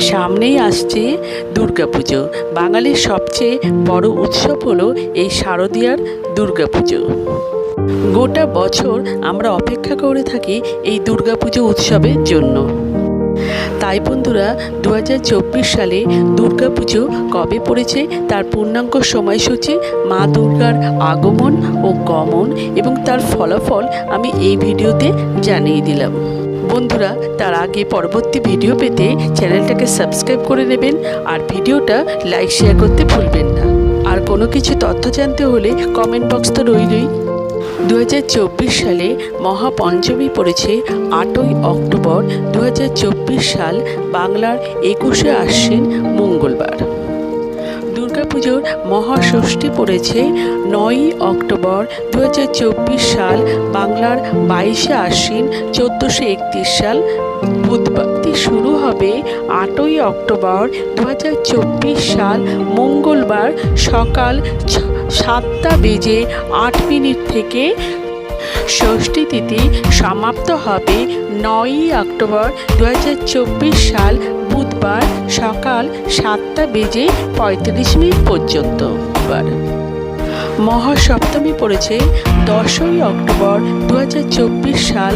সামনেই আসছে দুর্গাপুজো। বাঙালির সবচেয়ে বড় উৎসব হলো এই শারদীয়ার দুর্গাপুজো। গোটা বছর আমরা অপেক্ষা করে থাকি এই দুর্গাপুজো উৎসবের জন্য। তাই বন্ধুরা দু হাজার চব্বিশ সালে দুর্গাপুজো কবে পড়েছে তার পূর্ণাঙ্গ সময়সূচি মা দুর্গার আগমন ও গমন এবং তার ফলাফল আমি এই ভিডিওতে জানিয়ে দিলাম। বন্ধুরা, তার আগে পরবর্তী ভিডিও পেতে চ্যানেলটাকে সাবস্ক্রাইব করে নেবেন আর ভিডিওটা লাইক শেয়ার করতে ভুলবেন না। আর কোনো কিছু তথ্য জানতে হলে কমেন্ট বক্স তো রইলই। দু হাজার চব্বিশ সালে মহাপঞ্চমী পড়েছে আটই অক্টোবর দু হাজার চব্বিশ সাল বাংলার একুশে আশ্বিন মঙ্গলবার। দুর্গাপুজোর মহাষষ্ঠী পড়েছে নয়ই অক্টোবর দু হাজার চব্বিশ সাল, বাংলার বাইশে আশ্বিন, চোদ্দোশো একত্রিশ সাল। বুধবারটি শুরু হবে আটই অক্টোবর দু হাজার চব্বিশ সাল, মঙ্গলবার সকাল সাতটা বেজে আট মিনিট থেকে ষষ্ঠী তিথি সমাপ্ত হবে নয়ই অক্টোবর দু হাজার চব্বিশ সাল বুধবার সকাল সাতটা বেজে পঁয়ত্রিশ মিনিট পর্যন্ত। বার মহাসপ্তমী পড়েছে দশই অক্টোবর দু হাজার চব্বিশ সাল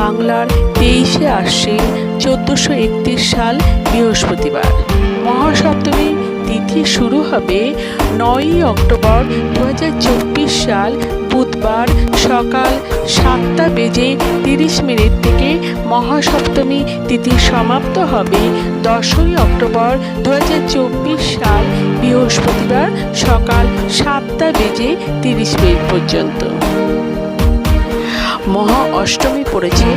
বাংলার তেইশে আশ্বিন চোদ্দোশো একত্রিশ সাল বৃহস্পতিবার। মহাসপ্তমী তিথি শুরু হবে নয়ই অক্টোবর দু হাজার চব্বিশ সাল বুধবার সকাল সাতটা বেজে তিরিশ মিনিট থেকে মহাসপ্তমী তিথি সমাপ্ত হবে দশই অক্টোবর দু হাজার চব্বিশ সাল বৃহস্পতিবার সকাল সাতটা বেজে তিরিশ মিনিট পর্যন্ত। মহা অষ্টমী পড়েছে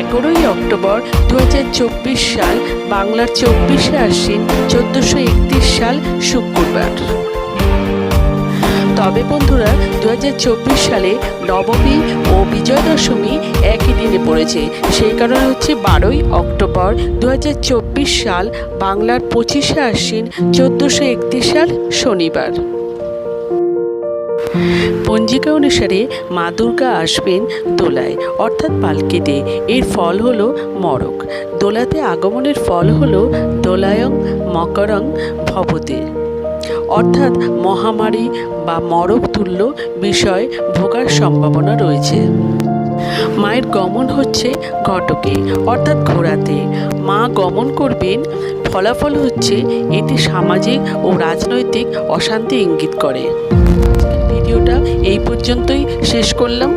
এগারোই অক্টোবর দু হাজার চব্বিশ সাল, বাংলার চব্বিশে আশ্বিন, চোদ্দোশো একত্রিশ সাল, শুক্রবার। তবে বন্ধুরা দু হাজার চব্বিশ সালে নবমী ও বিজয় দশমী একই দিনে পড়েছে। সেই কারণে হচ্ছে বারোই অক্টোবর দু হাজার চব্বিশ সাল, বাংলার পঁচিশে আশ্বিন, চোদ্দোশো একত্রিশ সাল, শনিবার। পঞ্জিকা অনুসারে মা দুর্গা আসবেন দোলায়, অর্থাৎ পালকিতে এর ফল হলো মরক। দোলাতে আগমনের ফল হলো দোলায়ং মকরং ভবতে। অর্থাৎ মহামারী বা মরক তুল্য বিষয় ভোগার সম্ভাবনা রয়েছে। মায়ের গমন হচ্ছে ঘটকে, অর্থাৎ ঘোড়াতে। মা গমন করবেন, ফলাফল হচ্ছে এটি সামাজিক ও রাজনৈতিক অশান্তি ইঙ্গিত করে। ভিডিওটা এই পর্যন্তই শেষ করলাম।